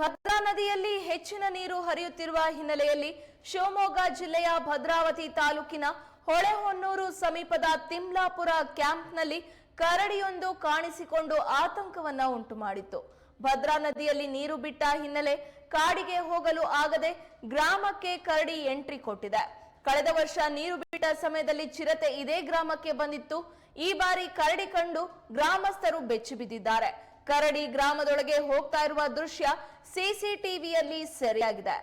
ಭದ್ರಾ ನದಿಯಲ್ಲಿ ಹೆಚ್ಚಿನ ನೀರು ಹರಿಯುತ್ತಿರುವ ಹಿನ್ನೆಲೆಯಲ್ಲಿ ಶಿವಮೊಗ್ಗ ಜಿಲ್ಲೆಯ ಭದ್ರಾವತಿ ತಾಲೂಕಿನ ಹೊಳೆಹೊನ್ನೂರು ಸಮೀಪದ ತಿಮ್ಲಾಪುರ ಕ್ಯಾಂಪ್ನಲ್ಲಿ ಕರಡಿಯೊಂದು ಕಾಣಿಸಿಕೊಂಡು ಆತಂಕವನ್ನ ಉಂಟು ಮಾಡಿತ್ತು. ಭದ್ರಾ ನದಿಯಲ್ಲಿ ನೀರು ಬಿಟ್ಟ ಹಿನ್ನೆಲೆ ಕಾಡಿಗೆ ಹೋಗಲು ಆಗದೆ ಗ್ರಾಮಕ್ಕೆ ಕರಡಿ ಎಂಟ್ರಿ ಕೊಟ್ಟಿದೆ. ಕಳೆದ ವರ್ಷ ನೀರು ಬಿಟ್ಟ ಸಮಯದಲ್ಲಿ ಚಿರತೆ ಇದೇ ಗ್ರಾಮಕ್ಕೆ ಬಂದಿತ್ತು. ಈ ಬಾರಿ ಕರಡಿ ಕಂಡು ಗ್ರಾಮಸ್ಥರು ಬೆಚ್ಚಿ ಬಿದ್ದಿದ್ದಾರೆ ಕರಡಿ ಗ್ರಾಮದೊಳಗೆ ಹೋಗ್ತಾ ಇರುವ ದೃಶ್ಯ ಸಿಸಿಟಿವಿಯಲ್ಲಿ ಸೆರೆಯಾಗಿದೆ.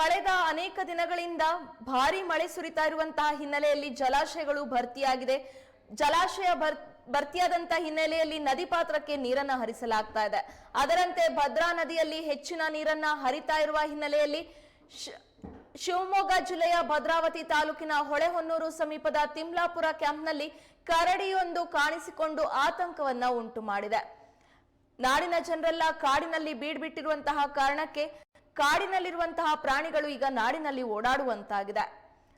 ಕಳೆದ ಅನೇಕ ದಿನಗಳಿಂದ ಭಾರಿ ಮಳೆ ಸುರಿತಾ ಇರುವಂತಹ ಹಿನ್ನೆಲೆಯಲ್ಲಿ ಜಲಾಶಯಗಳು ಭರ್ತಿಯಾಗಿದೆ. ಜಲಾಶಯ ಭರ್ ಭರ್ತಿಯಾದಂತಹ ಹಿನ್ನೆಲೆಯಲ್ಲಿ ನದಿ ಪಾತ್ರಕ್ಕೆ ನೀರನ್ನ ಹರಿಸಲಾಗ್ತಾ ಇದೆ. ಅದರಂತೆ ಭದ್ರಾ ನದಿಯಲ್ಲಿ ಹೆಚ್ಚಿನ ನೀರನ್ನ ಹರಿತಾ ಇರುವ ಹಿನ್ನೆಲೆಯಲ್ಲಿ ಶಿವಮೊಗ್ಗ ಜಿಲ್ಲೆಯ ಭದ್ರಾವತಿ ತಾಲೂಕಿನ ಹೊಳೆಹೊನ್ನೂರು ಸಮೀಪದ ತಿಮ್ಲಾಪುರ ಕ್ಯಾಂಪ್ನಲ್ಲಿ ಕರಡಿಯೊಂದು ಕಾಣಿಸಿಕೊಂಡು ಆತಂಕವನ್ನ ಉಂಟು ಮಾಡಿದೆ ನಾಡಿನ ಜನರೆಲ್ಲ ಕಾಡಿನಲ್ಲಿ ಬೀಡ್ಬಿಟ್ಟಿರುವಂತಹ ಕಾರಣಕ್ಕೆ ಕಾಡಿನಲ್ಲಿರುವಂತಹ ಪ್ರಾಣಿಗಳು ಈಗ ನಾಡಿನಲ್ಲಿ ಓಡಾಡುವಂತಾಗಿದೆ.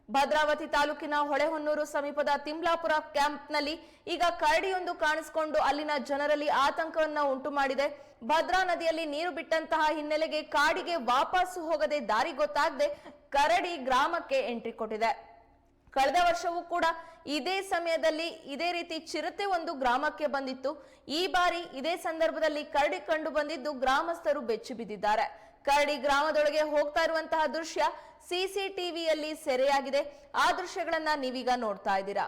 ಭದ್ರಾವತಿ ತಾಲೂಕಿನ ಹೊಳೆಹೊನ್ನೂರು ಸಮೀಪದ ತಿಮ್ಲಾಪುರ ಕ್ಯಾಂಪ್ನಲ್ಲಿ ಈಗ ಕರಡಿಯೊಂದು ಕಾಣಿಸಿಕೊಂಡು ಅಲ್ಲಿನ ಜನರಲ್ಲಿ ಆತಂಕವನ್ನ ಉಂಟು ಮಾಡಿದೆ ಭದ್ರಾ ನದಿಯಲ್ಲಿ ನೀರು ಬಿಟ್ಟಂತಹ ಹಿನ್ನೆಲೆಗೆ ಕಾಡಿಗೆ ವಾಪಸ್ ಹೋಗದೆ ದಾರಿ ಗೊತ್ತಾಗದೆ ಕರಡಿ ಗ್ರಾಮಕ್ಕೆ ಎಂಟ್ರಿ ಕೊಟ್ಟಿದೆ. ಕಳೆದ ವರ್ಷವೂ ಕೂಡ ಇದೇ ಸಮಯದಲ್ಲಿ ಇದೇ ರೀತಿ ಚಿರತೆ ಒಂದು ಗ್ರಾಮಕ್ಕೆ ಬಂದಿತ್ತು. ಈ ಬಾರಿ ಇದೇ ಸಂದರ್ಭದಲ್ಲಿ ಕರಡಿ ಕಂಡು ಬಂದಿದ್ದು ಗ್ರಾಮಸ್ಥರು ಬೆಚ್ಚಿ ಬಿದ್ದಿದ್ದಾರೆ ಕರಡಿ ಗ್ರಾಮದೊಳಗೆ ಹೋಗ್ತಾ ಇರುವಂತಹ ದೃಶ್ಯ ಸಿಸಿಟಿವಿಯಲ್ಲಿ ಸೆರೆಯಾಗಿದೆ. ಆ ದೃಶ್ಯಗಳನ್ನ ನೀವೀಗ ನೋಡ್ತಾ ಇದ್ದೀರಾ.